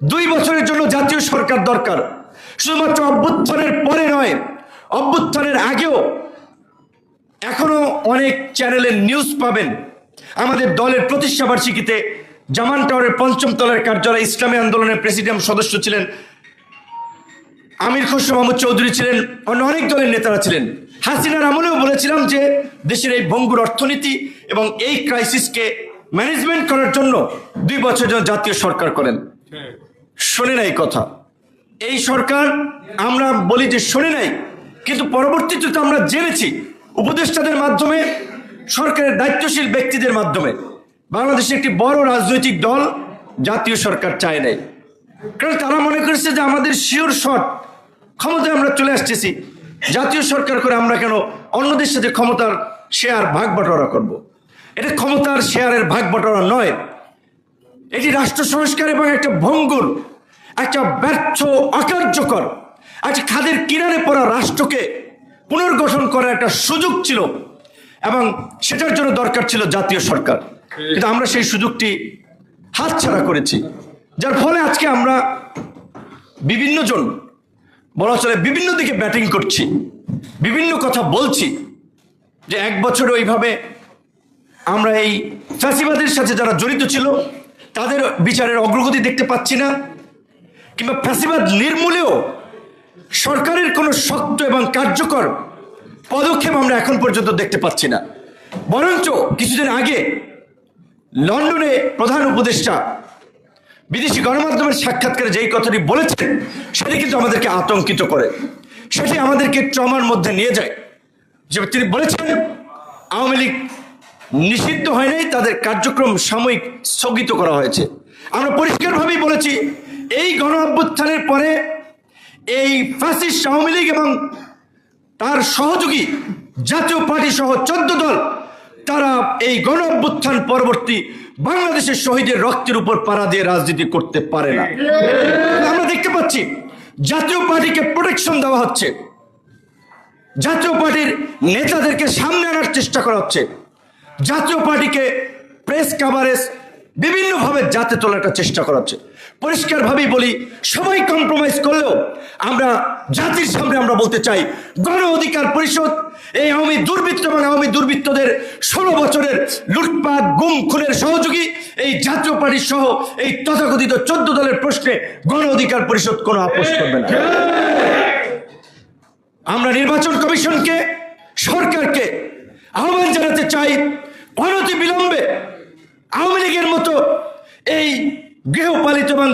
দুই বছরের জন্য জাতীয় সরকার দরকার। শুধুমাত্র অভ্যুত্থানের পরে নয়, অভ্যুত্থানের আগেও এখনও অনেক চ্যানেলের নিউজ পাবেন। আমাদের দলের প্রতিষ্ঠা বার্ষিকীতে জামান টাওয়ারের পঞ্চম তলার কার্যালয় ইসলামী আন্দোলনের প্রেসিডিয়াম সদস্য ছিলেন। আমির খসরু মাহমুদ চৌধুরী ছিলেন, অন্য অনেক দলের নেতারা ছিলেন। হাসিনার আমলেও বলেছিলাম যে, দেশের এই ভঙ্গুর অর্থনীতি এবং এই ক্রাইসিসকে ম্যানেজমেন্ট করার জন্য দুই বছর জন্য জাতীয় সরকার করেন। শোনে নাই কথা। এই সরকার আমরা বলি যে শোনে নাই, কিন্তু পরবর্তীতে তো আমরা জেনেছি উপদেষ্টাদের মাধ্যমে, সরকারের দায়িত্বশীল ব্যক্তিদের মাধ্যমে। বাংলাদেশে একটি বড় রাজনৈতিক দল জাতীয় সরকার চায় নাই। কারণ তারা মনে করেছে যে আমাদের শিওর শট ক্ষমতায় আমরা চলে আসতেছি, জাতীয় সরকার করে আমরা কেন অন্যদের সাথে ক্ষমতার শেয়ার ভাগ বাটোয়ারা করব। এটা ক্ষমতার শেয়ারের ভাগ বাটোয়ারা নয়, এটি রাষ্ট্র সংস্কার এবং একটা ভঙ্গুর একটা ব্যর্থ অকার্যকর। একটা খাদের কিনারে পড়া রাষ্ট্রকে পুনর্গঠন করার একটা সুযোগ ছিল এবং সেটার জন্য দরকার ছিল জাতীয় সরকার। কিন্তু আমরা সেই সুযোগটি হাতছাড়া করেছি। যার ফলে আজকে আমরা বিভিন্ন জন বলা চলে বিভিন্ন দিকে ব্যাটিং করছি, বিভিন্ন কথা বলছি যে এক বছর ওইভাবে আমরা এই ফ্যাসিবাদের সাথে যারা জড়িত ছিল, তাদের বিচারের অগ্রগতি দেখতে পাচ্ছি না। কিংবা ফ্যাসিবাদ নির্মূলেও সরকারের কোনো শক্ত এবং কার্যকর পদক্ষেপ আমরা এখন পর্যন্ত দেখতে পাচ্ছি না। বরঞ্চ কিছুদিন আগে লন্ডনে প্রধান উপদেষ্টা বিদেশি গণমাধ্যমের সাক্ষাৎকারে যেই কথাটি বলেছেন, সেটি কিন্তু আমাদেরকে আতঙ্কিত করে। সেটি আমাদেরকে ট্রমার মধ্যে নিয়ে যায়। যে তিনি বলেছেন, আওয়ামী লীগ নিষিদ্ধ হয় নাই, তাদের কার্যক্রম সাময়িক স্থগিত করা হয়েছে। আমরা পরিষ্কারভাবেই বলেছি এই গণ অভ্যুত্থানের পরে এই ফ্যাসিস্ট আওয়ামী লীগ এবং তার সহযোগী জাতীয় পার্টি সহ চোদ্দ দল, তারা এই গণ অভ্যুত্থান পরবর্তী বাংলাদেশের শহীদের রক্তের উপর পাড়া দিয়ে রাজনীতি করতে পারে না। আমরা দেখতে পাচ্ছি, জাতীয় পার্টিকে প্রোটেকশন দেওয়া হচ্ছে। জাতীয় পার্টির নেতাদেরকে সামনে আনার চেষ্টা করা হচ্ছে। জাতীয় পার্টিকে প্রেস কাভারেজ বিভিন্নভাবে যাতে তোলার একটা চেষ্টা করা হচ্ছে। পরিষ্কারভাবেই বলি, সবাই কম্প্রোমাইজ করলেও আমরা জাতির সামনে আমরা বলতে চাই, গণ অধিকার পরিষদ, এই আওয়ামী দুর্বৃত্ত এবং আওয়ামী দুর্বৃত্তদের ষোলো বছরের লুটপাট গুম খুনের সহযোগী, এই জাতীয় পার্টি সহ এই তথাকথিত চোদ্দ দলের প্রশ্নে গণ অধিকার পরিষদ কোনো আপোষ করবে না। আমরা নির্বাচন কমিশনকে, সরকারকে আহ্বান জানাতে চাই অনতি বিলম্বে আওয়ামী লীগের মতো এই গৃহপালিত এবং